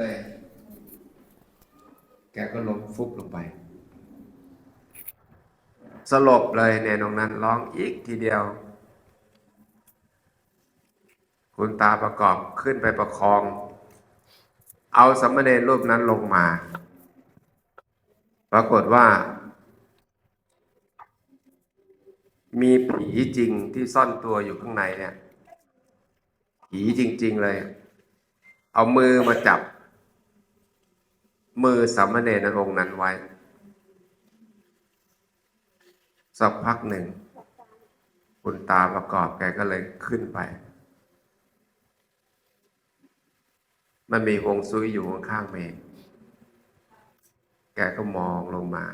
เลย แกก็ล้มฟุบลงไป สลบเลยเนี่ยตรงนั้นร้องอีกทีเดียว คุณตาประกอบขึ้นไปประคอง เอาสามเณรรูปนั้นลงมา ปรากฏว่า มีผีจริงที่ซ่อนตัวอยู่ข้างในเนี่ยผีจริง ๆ เลย เอามือมาจับ มือสามเณรนองค์นั้นไว้ สักพักหนึ่ง คุณตาประกอบแกก็เลยขึ้นไป มันมีฮวงซุยอยู่ข้างๆเมนแกก็มองลงมา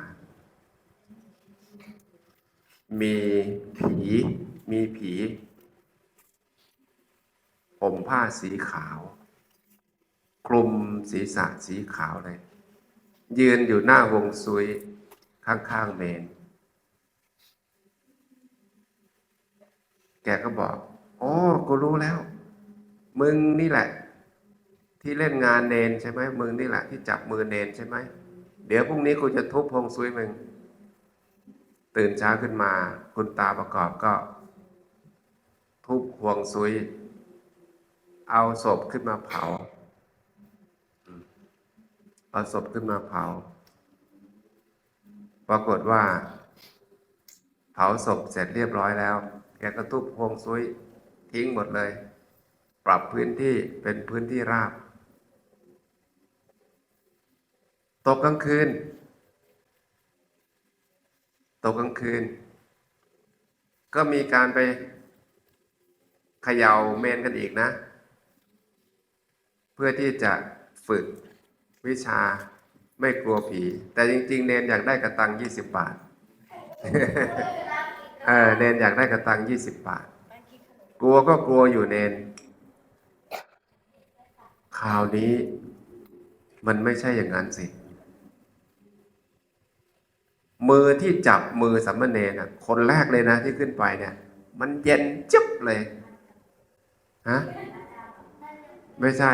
มีผีมีผีผมผ้าสีขาว คลุมศีรษะสีขาวเลย ยืนอยู่หน้าวงซุยข้างๆเมน แกก็บอกอ๋อกูรู้แล้ว มึงนี่แหละ ที่เล่นงานเนนใช่ไหมมึงนี่แหละ ที่จับมือเนนใช่ไหมเดี๋ยวพรุ่งนี้กูจะทุบฮวงซุยมึง ตื่นเช้าขึ้นมา คุณตาประกอบก็ ทุบห่วงซุย เอาศพขึ้นมาเผา เอาศพขึ้นมาเผา ปรากฏว่า เผาศพเสร็จเรียบร้อยแล้ว แกก็ทุบห่วงซุยทิ้งหมดเลย ปรับพื้นที่เป็นพื้นที่ราบ ตกกลางคืน ตกกลางคืน ก็มีการไปเขย่าเมนกันอีกนะ เพื่อที่จะฝึก วิชาไม่กลัวผี แต่จริง ๆ เนนอยากได้กระตังยี่สิบบาทเออเนนอยากได้กระตังยี่สิบบาท กลัวก็กลัวอยู่เนนคราวนี้มันไม่ใช่อย่างนั้นสิ มือที่จับมือสัมมเนนะคนแรกเลยนะที่ขึ้นไปเนี่ย มันเย็นจึ๊บเลยฮะไม่ใช่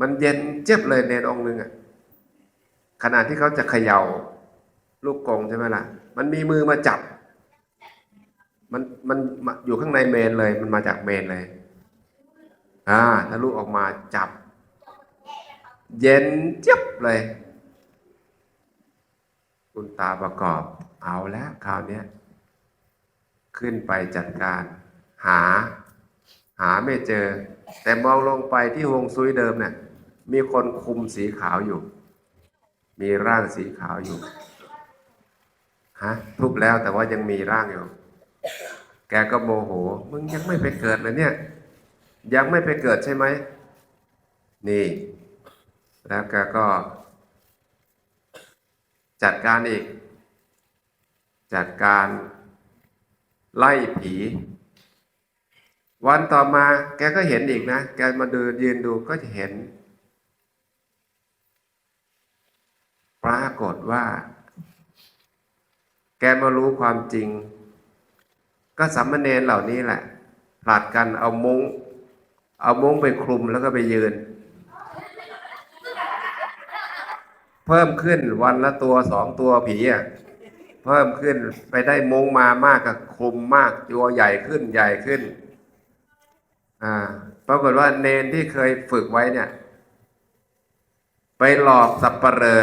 มันเย็นเจ็บเลยเนองค์หนึ่งอะขณะที่เขาจะเขย่าลูกกงใช่ไหมล่ะ มันมีมือมาจับ มันมันอยู่ข้างในเมนเลย มันมาจากเมนเลย อ่าถ้าลูกออกมาจับ เย็นเจ็บเลย คุณตาประกอบ เอาแล้วคราวนี้ขึ้นไปจัดการหาาไม่เจอ แต่มองลงไปที่ฮวงซุยเดิมเนี่ยมีคนคุมสีขาวอยู่ มีร่างสีขาวอยู่ฮะทุบแล้วแต่ว่ายังมีร่างอยู่ แกก็โมโห มึงยังไม่ไปเกิดเลยเนี่ย ยังไม่ไปเกิดใช่ไหม นี่ แล้วแกก็ จัดการอีก จัดการไล่ผี วันต่อมาแกก็เห็นอีกนะ แกมาดูยืนดูก็จะเห็น ปรากฏว่า แกมารู้ความจริง ก็สามเณรเหล่านี้แหละผลัดกันเอามุง้ง เอามุ้งไปคลุมแล้วก็ไปยืน เพิ่มขึ้นวันละตัวสองตัวผีอะเพิ่มขึ้นไปได้มุ้งมามากกับคลุมมากตัวใหญ่ขึ้นใหญ่ขึ้น อ่าปรากฏว่าเนนที่เคยฝึกไว้เนี่ย ไปหลอกสับปะเรอ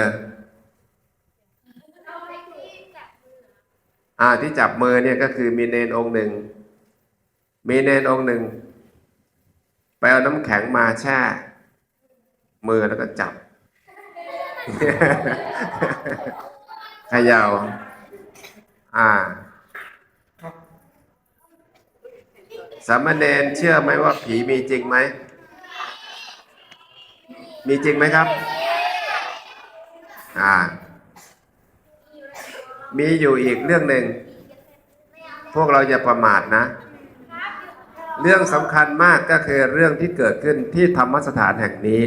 อ่าที่จับมือเนี่ยก็คือมีเนนองค์หนึ่ง มีเนนองค์หนึ่งไปเอาน้ำแข็งมาแช่ มือแล้วก็จับขย่าอ่า สามเณรเชื่อไหมว่าผีมีจริงไหม มีจริงไหมครับ อ่า มีอยู่อีกเรื่องหนึ่ง พวกเราอย่าประมาทนะ เรื่องสำคัญมากก็คือเรื่องที่เกิดขึ้นที่ธรรมสถานแห่งนี้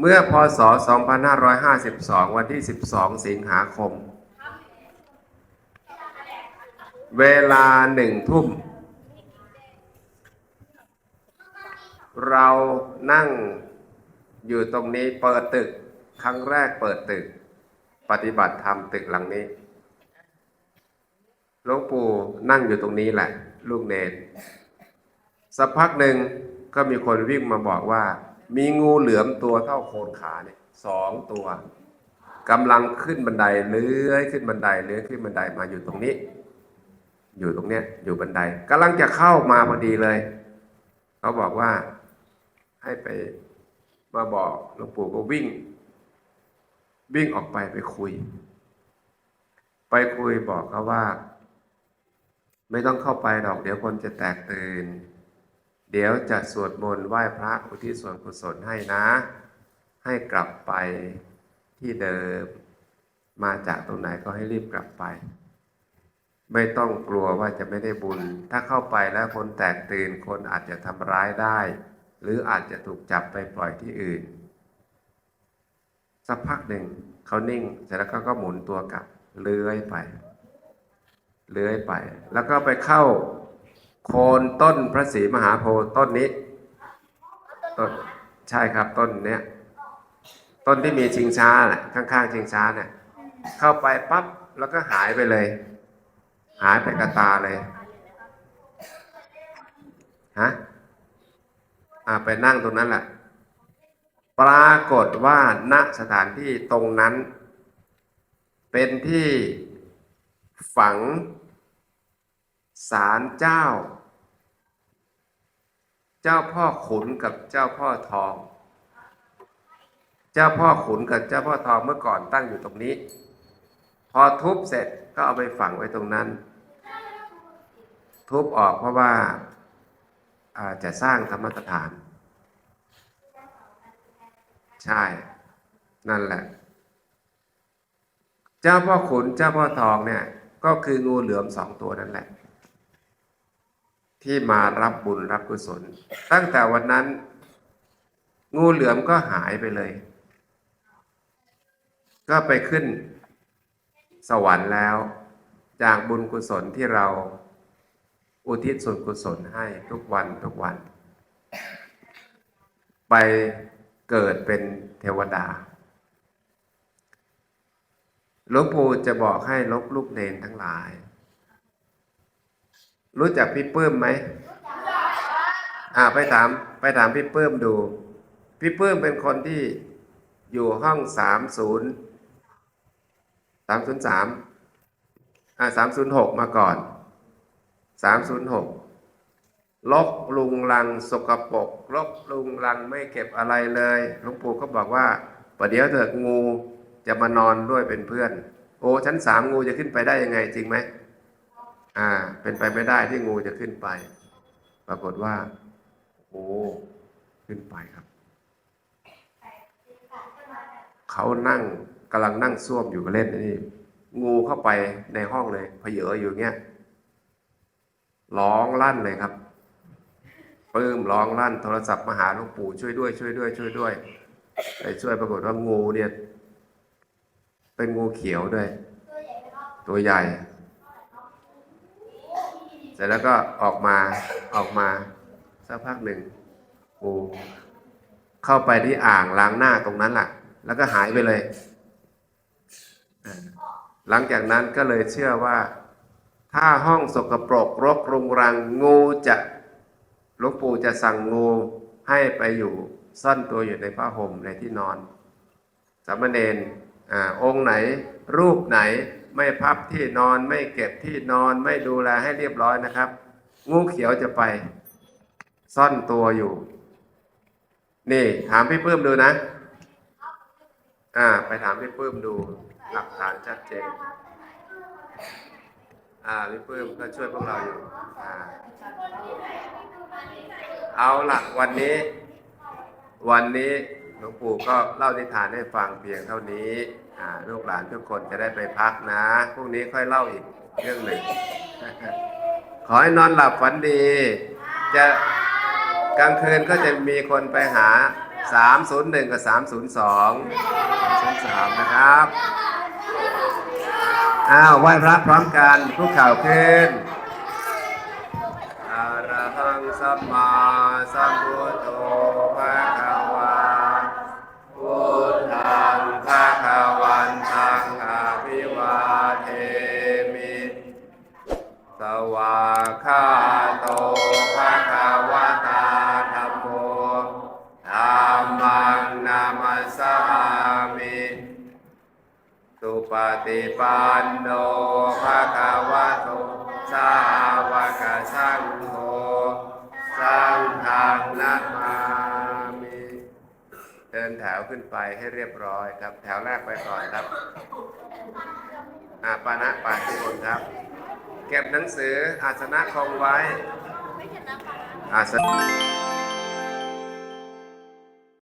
เมื่อพศ 2552 วันที่ 12 สิงหาคมเวลาหนึ่งทุ่ม เรานั่งอยู่ตรงนี้เปิดตึก ครั้งแรกเปิดตึก ปฏิบัติธรรมตึกหลังนี้หลวงปู่นั่งอยู่ตรงนี้แหละ ลูกเนนสักพักหนึ่งก็มีคนวิ่งมาบอกว่า มีงูเหลือมตัวเท่าโคนขาเนี่ยสองตัวกำลังขึ้นบันไดเลื้อยขึ้นบันไดเลื้อยขึ้นบันไดมาอยู่ตรงนี้ อยู่ตรงเนี้ยอยู่บันไดกำลังจะเข้ามาพอดีเลย เขาบอกว่า ให้ไปมาบอกหลวงปู่ก็วิ่ง วิ่งออกไปไปคุย ไปคุยบอกเขาว่า ไม่ต้องเข้าไปหรอก เดี๋ยวคนจะแตกตื่น เดี๋ยวจะสวดมนต์ไหว้พระอุทิศส่วนกุศลให้นะ ให้กลับไปที่เดิมมาจากตรงไหนก็ให้รีบกลับไป ไม่ต้องกลัวว่าจะไม่ได้บุญ ถ้าเข้าไปแล้วคนแตกตื่นคนอาจจะทำร้ายได้ หรืออาจจะถูกจับไปปล่อยที่อื่น สักพักหนึ่งเขานิ่งเสร็จแล้วเขาก็หมุนตัวกลับเลื้อยไปเลื้อยไป แล้วก็ไปเข้าโคนต้นพระศรีมหาโพธิ์ต้นนี้ต้นใช่ครับต้นเนี้ยต้นที่มีชิงช้าน่ะข้างๆชิงช้าเนี่ยเข้าไปปั๊บแล้วก็หายไปเลย หายไปกระตาเลยฮะ อ่าไปนั่งตรงนั้นแหละ ปรากฏว่าณสถานที่ตรงนั้น เป็นที่ฝังศาลเจ้า เจ้าพ่อขุนกับเจ้าพ่อทอง เจ้าพ่อขุนกับเจ้าพ่อทองเมื่อก่อนตั้งอยู่ตรงนี้ พอทุบเสร็จก็เอาไปฝังไว้ตรงนั้น ทุบออกเพราะว่าอ่า จะสร้างธรรมสถาน ใช่ นั่นแหละ เจ้าพ่อขุนเจ้าพ่อทองเนี่ย ก็คืองูเหลือมสองตัวนั่นแหละ ที่มารับบุญรับกุศล ตั้งแต่วันนั้น งูเหลือมก็หายไปเลย ก็ไปขึ้นสวรรค์แล้ว จากบุญกุศลที่เรา อุทิศส่วนกุศลให้ทุกวันทุกวัน ไปเกิดเป็นเทวดาหลวงปู่จะบอกให้ลบลูกเนนทั้งหลาย รู้จักพี่ปื้มไหมอ่าไปถามไปถามพี่ปื้มดู พี่ปื้มเป็นคนที่อยู่ห้องสามศูนย์สามศูนย์สามอ่าสามศูนย์หกมาก่อน สามศูนย์หกลกลุงลังสกปรกลกลุงลังไม่เก็บอะไรเลยหลวงปู่ก็บอกว่าประเดี๋ยวเถอะงูจะมานอนด้วยเป็นเพื่อน โอ้ชั้นสามงูจะขึ้นไปได้ยังไงจริงไหมอ่า เป็นไปไม่ได้ที่งูจะขึ้นไป ปรากฏว่า โอ้ขึ้นไปครับ เขานั่งกำลังนั่งซ่วมอยู่ก็เล่นนี่ งูเข้าไปในห้องเลยเพเยออยู่เงี้ย ร้องลั่นเลยครับปลื้มร้องลั่น โทรศัพท์มาหาหลวงปู่ช่วยด้วยช่วยด้วย ช่วยด้วยไปช่วยปรากฏว่างูเนี่ย เป็นงูเขียวด้วย ตัวใหญ่ เสร็จแล้วก็ออกมาออกมาสักพักหนึ่งโอ้เข้าไปที่อ่างล้างหน้าตรงนั้นแหละแล้วก็หายไปเลย หลังจากนั้นก็เลยเชื่อว่า ถ้าห้องสกปรกรกรุงรังงูจะหลวงปู่จะสั่งงูให้ไปอยู่ซ่อนตัวอยู่ในผ้าห่มในที่นอนสามเณรอองค์ไหน รูปไหนไม่พับที่นอนไม่เก็บที่นอนไม่ดูแลให้เรียบร้อยนะครับ งูเขียวจะไป ซ่อนตัวอยู่ นี่ถามพี่ปื้มดูนะ อ่า ไปถามพี่ปื้มดู หลักฐานชัดเจน อ่าพี่ปื้มก็ช่วยพวกเราอยู่อ่าเอาละวันนี้ วันนี้หลวงปู่ก็เล่านิทานให้ฟังเพียงเท่านี้อ่าลูกหลานทุกคนจะได้ไปพักนะพรุ่งนี้ค่อยเล่าอีกเรื่องหนึ่ง ขอให้นอนหลับฝันดี จะกลางคืนก็จะมีคนไปหา 301 กับ 302 303 นะครับ อ้าวไหว้พระพร้อมกันทุกข่าวขึ้นอะระหังสัมมาสัมพุทโธพระขะวาพุทธังระขะวันทังอาภิวาเทมิ สวาคาโตภะ ฏิปันโนภะคะวะโตสาวกสังโฆสังฆังนัมมามิเดินแถวขึ้นไปให้เรียบร้อยครับ แถวแรกไปก่อนครับอาปานะปาทุกคนครับ เก็บหนังสืออาสนะคงไว้อาสนะ